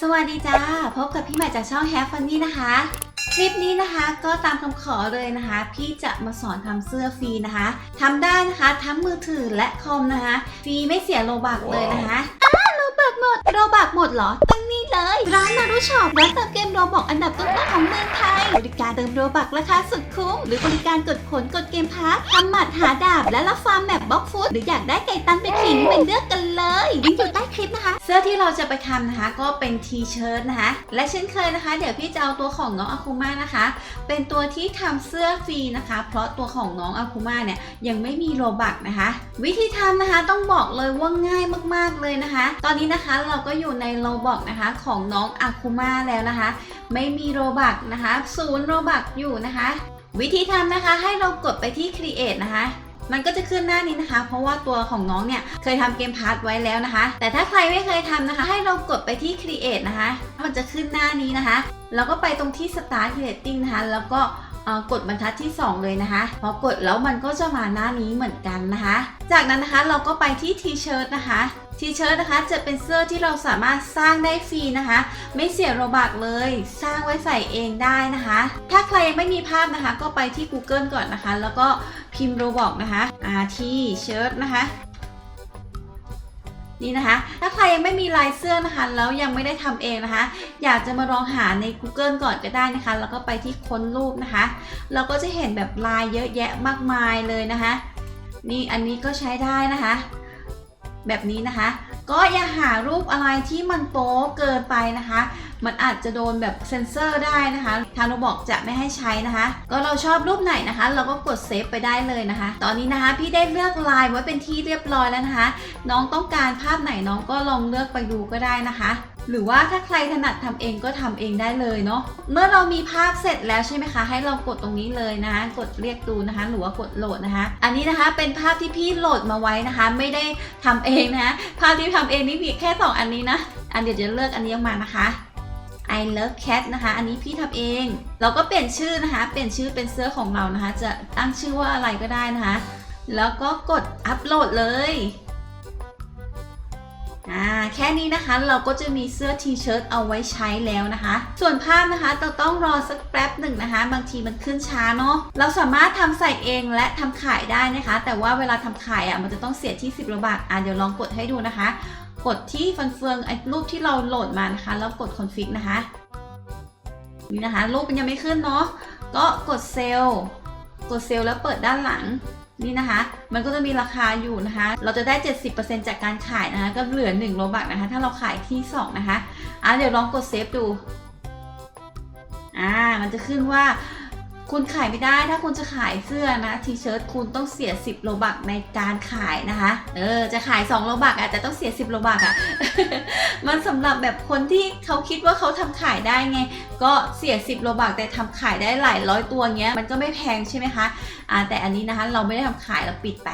สวัสดีจ้า พบกับพี่ใหม่จากช่อง Have Funny นะคะ คลิปนี้นะคะก็ตามคำขอเลยนะคะ พี่จะมาสอนทำเสื้อฟรีนะคะทำได้นะคะทั้งมือถือและคอมนะคะ ฟรีไม่เสียโลบักเลยนะคะอ้าโลบักหมดโลบักหมดเหรอตั้งนี่เลย ร้านนารุช็อปร้านเติมเกมโรบอกอันดับต้นๆของเมืองไทย บริการเติมโรบักราคาสุดคุ้ม หรือบริการกดผลกดเกมพาร์ททำหมัดหาดาบ และรับฟาร์มแมปบล็อกฟุตหรืออยากได้ไก่ตันไปขิงเป็นเลือกกันเลยลิงก์อยู่ใต้คลิปนะคะเสื้อที่เราจะไปทำนะคะ ก็เป็นทีเชิ้ตนะคะ และเช่นเคยนะคะ เดี๋ยวพี่จะเอาตัวของน้องอาคุมานะคะ เป็นตัวที่ทำเสื้อฟรีนะคะ เพราะตัวของน้องอาคุมาเนี่ยยังไม่มีโรบักนะคะ วิธีทำนะคะต้องบอกเลยว่าง่ายมากๆเลยนะคะ ตอนนี้นะคะเราก็อยู่ในโรบอกนะคะของน้องอาคุมาแล้วนะคะ ไม่มีโรบักนะคะศูนย์โรบักอยู่นะคะ วิธีทำนะคะให้เรากดไปที่ Create นะคะ มันก็จะขึ้นหน้านี้นะคะ เพราะว่าตัวของน้องเนี่ยเคยทำเกมพาร์ทไว้แล้วนะคะ แต่ถ้าใครไม่เคยทำนะคะ ให้เรากดไปที่ Create นะคะ มันจะขึ้นหน้านี้นะคะ แล้วก็ไปตรงที่ Start Creating นะคะ แล้วก็กดบรรทัดที่ 2 เลยนะคะ พอกดแล้วมันก็จะมาหน้านี้เหมือนกันนะคะ จากนั้นนะคะเราก็ไปที่ T-shirt นะคะ T-shirt นะคะจะเป็นเสื้อที่เราสามารถสร้างได้ฟรีนะคะ ไม่เสียโรบักเลย สร้างไว้ใส่เองได้นะคะ ถ้าใครยังไม่มีภาพนะคะ ก็ไปที่ Google ก่อนนะคะ แล้วก็พิมพ์โรบอกนะคะ RT shirt นะคะนี่นะคะ ถ้าใครยังไม่มีลายเสื้อนะคะ แล้วยังไม่ได้ทำเองนะคะ อยากจะมาลองหาใน Google ก่อนก็ได้นะคะ แล้วก็ไปที่ค้นรูปนะคะ เราก็จะเห็นแบบลายเยอะแยะมากมายเลยนะคะ นี่อันนี้ก็ใช้ได้นะคะ แบบนี้นะคะ ก็อย่าหารูปอะไรที่มันโป๊เกินไปนะคะ มันอาจจะโดนแบบเซ็นเซอร์ได้นะคะ ทางเราบอกจะไม่ให้ใช้นะคะ ก็เราชอบรูปไหนนะคะ เราก็กดเซฟไปได้เลยนะคะ ตอนนี้นะคะพี่ได้เลือกลายไว้เป็นที่เรียบร้อยแล้วนะคะ น้องต้องการภาพไหนน้องก็ลองเลือกไปดูก็ได้นะคะ หรือว่าถ้าใครถนัดทำเองก็ทำเองได้เลยเนาะเมื่อเรามีภาพเสร็จแล้วใช่ไหมคะ ให้เรากดตรงนี้เลยนะคะ กดเรียกดูนะคะ หรือว่ากดโหลดนะคะ อันนี้นะคะเป็นภาพที่พี่โหลดมาไว้นะคะ ไม่ได้ทำเองนะคะภาพที่ทำเองนี่มีแค่ 2 อันนี้นะ อันเดี๋ยวจะเลือกอันนี้ออกมานะคะ I love cat นะคะ อันนี้พี่ทำเอง เราก็เปลี่ยนชื่อนะคะ เปลี่ยนชื่อเป็นเสื้อของเรานะคะ จะตั้งชื่อว่าอะไรก็ได้นะคะ แล้วก็กดอัปโหลดเลย อ่าแค่นี้นะคะเราก็จะมีเสื้อทีเชิ้ตเอาไว้ใช้แล้วนะคะ ส่วนภาพนะคะเราต้องรอสักแป๊บหนึ่งนะคะ บางทีมันขึ้นช้าเนาะเราสามารถทำใส่เองและทำขายได้นะคะ แต่ว่าเวลาทำขายอะมันจะต้องเสียที่ 10โลบาทอะเดี๋ยวลองกดให้ดูนะคะ กดที่ฟันเฟืองไอ้รูปที่เราโหลดมานะคะ แล้วกดคอนฟิกนะคะนี่นะคะรูปมันยังไม่ขึ้นเนาะก็กดเซลล์กดเซลล์แล้วเปิดด้านหลัง นี่นะคะ มันก็จะมีราคาอยู่นะคะ เราจะได้ 70%จากการขายนะคะ ก็เหลือ1โลบักนะคะ ถ้าเราขายที่ 2 นะคะ อะเดี๋ยวลองกดเซฟดู อ่า มันจะขึ้นว่า คุณขายไม่ได้ถ้าคุณจะขายเสื้อนะทีเชิ้ตคุณต้องเสีย 10 โลบักในการขายนะคะ เออจะขาย 2 โลบักอะแต่ต้องเสีย 10 โลบักอะมันสำหรับแบบคนที่เขาคิดว่าเขาทำขายได้ไง ก็เสีย 10 โลบักแต่ทำขายได้หลายร้อยตัวเงี้ยมันก็ไม่แพงใช่ไหมคะอ่าแต่อันนี้นะคะเราไม่ได้ทำขายเราปิดไป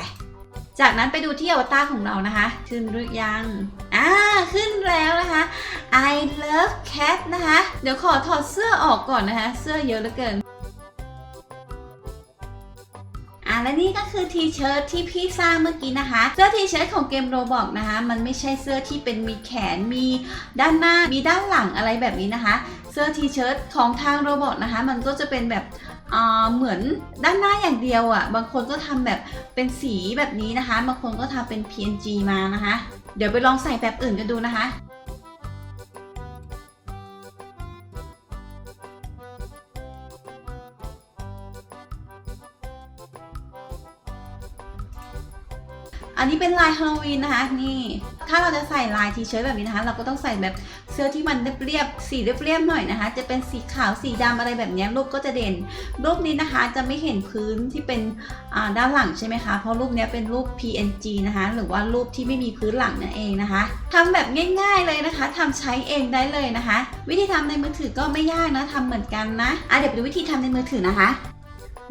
จากนั้นไปดูที่อวตารของเรานะคะ ขึ้นหรือยัง อ่า ขึ้นแล้วนะคะ I love cat นะคะ เดี๋ยวขอถอดเสื้อออกก่อนนะคะ เสื้อเยอะเหลือเกิน และนี่ก็คือทีเชิ้ตที่พี่สร้างเมื่อกี้นะคะ เสื้อทีเชิ้ตของเกมโรบอกนะคะ มันไม่ใช่เสื้อที่เป็นมีแขนมีด้านหน้ามีด้านหลังอะไรแบบนี้นะคะ เสื้อทีเชิ้ตของทางโรบอทนะคะ มันก็จะเป็นแบบเหมือนด้านหน้าอย่างเดียวอะ่ะ บางคนก็ทำแบบเป็นสีแบบนี้นะคะ บางคนก็ทำเป็น PNG มานะคะ เดี๋ยวไปลองใส่แบบอื่นกันดูนะคะ อันนี้เป็นลายฮาโลวีนนะคะนี่ ถ้าเราจะใส่ลายทีเชิ้ตแบบนี้นะคะ เราก็ต้องใส่แบบเสื้อที่มันเรียบๆสีเรียบๆหน่อยนะคะ จะเป็นสีขาวสีดำอะไรแบบนี้รูปก็จะเด่น รูปนี้นะคะจะไม่เห็นพื้นที่เป็นด้านหลังใช่ไหมคะเพราะรูปนี้เป็นรูป PNG นะคะหรือว่ารูปที่ไม่มีพื้นหลังนั่นเองนะคะทำแบบง่ายๆเลยนะคะทำใช้เองได้เลยนะคะ วิธีทำในมือถือก็ไม่ยากนะทำเหมือนกันนะอะเดี๋ยวไปดูวิธีทำในมือถือนะคะ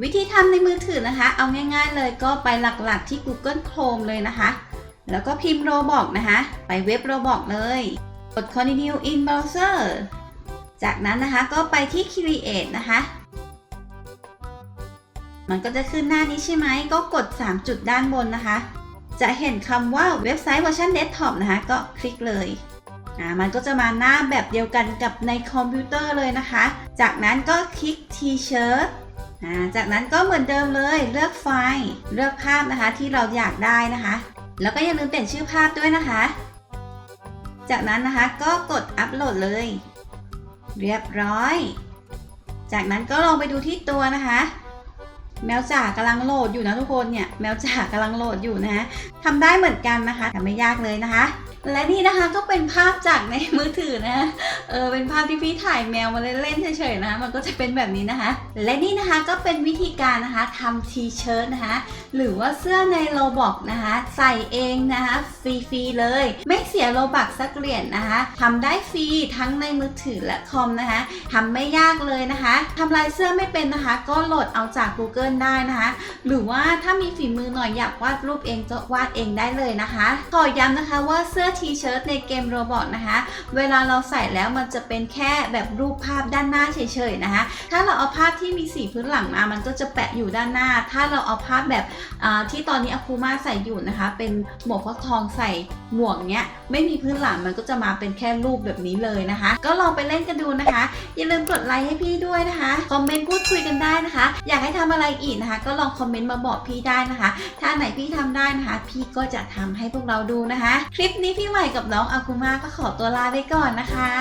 วิธีทำในมือถือนะคะ เอาง่ายๆเลยก็ไปหลักๆที่ Google Chrome เลยนะคะ แล้วก็พิมพ์โรบอกนะคะ ไปเว็บโรบอกเลย กด continue in browser จากนั้นนะคะก็ไปที่ create นะคะ มันก็จะขึ้นหน้านี้ใช่ไหม ก็กด 3 จุดด้านบนนะคะ จะเห็นคำว่าเว็บไซต์เวอร์ชันเดสก์ท็อปนะคะ ก็คลิกเลยอ่ามันก็จะมาหน้าแบบเดียวกันกับในคอมพิวเตอร์เลยนะคะ จากนั้นก็คลิก T-shirt จากนั้นก็เหมือนเดิมเลยเลือกไฟล์ เลือกภาพนะคะที่เราอยากได้นะคะ แล้วก็อย่าลืมเปลี่ยนชื่อภาพด้วยนะคะ จากนั้นนะคะก็กดอัปโหลดเลย เรียบร้อย จากนั้นก็ลองไปดูที่ตัวนะคะ แมวจ๋ากำลังโหลดอยู่นะทุกคนเนี่ยแมวจ๋ากำลังโหลดอยู่นะทำได้เหมือนกันนะคะทำไม่ยากเลยนะคะ และนี่นะคะก็เป็นภาพจากในมือถือนะ เออเป็นภาพที่พี่ถ่ายแมวมาเล่นๆเฉยๆนะ มันก็จะเป็นแบบนี้นะคะ และนี่นะคะก็เป็นวิธีการนะคะทำทีเชิร์ตนะคะ หรือว่าเสื้อในโลบอกนะคะ ใส่เองนะคะฟรีๆเลย ไม่เสียโลบักสักเหรียญนะคะทำได้ฟรีทั้งในมือถือและคอมนะคะทำไม่ยากเลยนะคะทำลายเสื้อไม่เป็นนะคะ ก็โหลดเอาจาก Google ได้นะคะ หรือว่าถ้ามีฝีมือหน่อยอยากวาดรูปเองก็วาดเองได้เลยนะคะ ขอย้ำนะคะว่าเสื้อทีเชิ้ตในเกมโรบอทนะคะ เวลาเราใส่แล้วมันจะเป็นแค่แบบรูปภาพด้านหน้าเฉยๆนะคะ ถ้าเราเอาภาพที่มีสีพื้นหลังมามันก็จะแปะอยู่ด้านหน้า ถ้าเราเอาภาพแบบที่ตอนนี้อาคูมาใส่อยู่นะคะ เป็นหมวกฟักทองใส่หมวกเนี้ยไม่มีพื้นหลังมันก็จะมาเป็นแค่รูปแบบนี้เลยนะคะ ก็ลองไปเล่นกันดูนะคะ อย่าลืมกดไลค์ให้พี่ด้วยนะคะคอมเมนต์พูดคุยกันได้นะคะ อยากให้ทำอะไรอีกนะคะ ก็ลองคอมเมนต์มาบอกพี่ได้นะคะ ถ้าไหนพี่ทำได้นะคะ พี่ก็จะทำให้พวกเราดูนะคะ คลิปนี้พี่ใหม่กับน้องอากุมาก็ขอตัวลาไปก่อนนะคะ